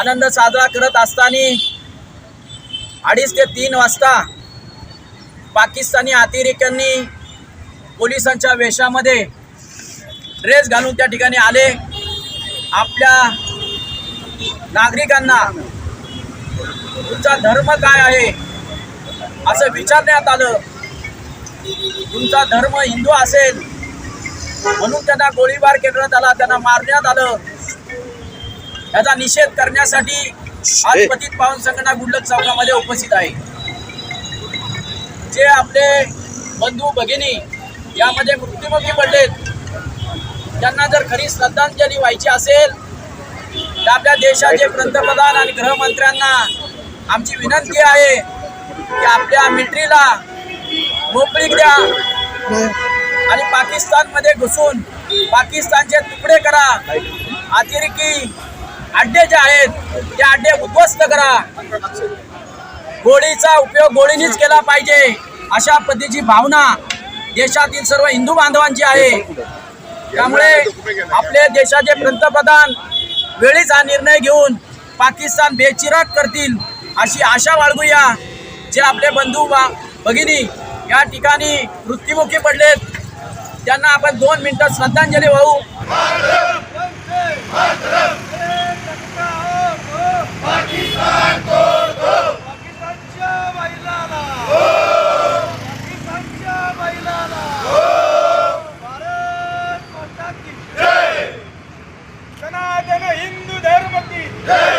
आनंद साजरा करत असताना अडीच ते तीन वाजता पाकिस्तानी अतिरेक्यांनी पोलिसांच्या वेशामध्ये ड्रेस घालून त्या ठिकाणी आले. आपल्या नागरिकांना तुमचा धर्म काय आहे असं विचारण्यात आलं. तुमचा धर्म हिंदू असेल म्हणून त्यांना गोळीबार करण्यात आला त्यांना मारण्यात आलं. याचा निषेध करण्यासाठी आज पतित पावन संघटना गुंडक चौकामध्ये उपस्थित आहे. जे आपले बंधू भगिनी यामध्ये मृत्युमुखी पडलेत त्यांना जर खरी श्रद्धांजली व्हायची असेल तर आपल्या देशाचे पंतप्रधान आणि गृहमंत्र्यांना आमची विनंती आहे की आपल्या मिलिटरीला मोकळीक द्या. आणि पाकिस्तानमध्ये घुसून पाकिस्तानचे तुकडे करा. अतिरेकी अड्डे जे आहेत ते अड्डे उद्ध्वस्त करा. गोळीचा उपयोग गोळीनीच केला पाहिजे अशा पद्धतीची भावना देशातील सर्व हिंदू बांधवांची आहे. त्यामुळे आपले देशाचे पंतप्रधान वेळीच हा निर्णय घेऊन पाकिस्तान बेचिराग करतील अशी आशा बाळगूया. जे आपले बंधू बा- भगिनी या ठिकाणी मृत्युमुखी पडलेत. त्यांना आपण दोन मिनिटं श्रद्धांजली वाहू. पाकिस्तानच्या बैलाला पाकिस्तानच्या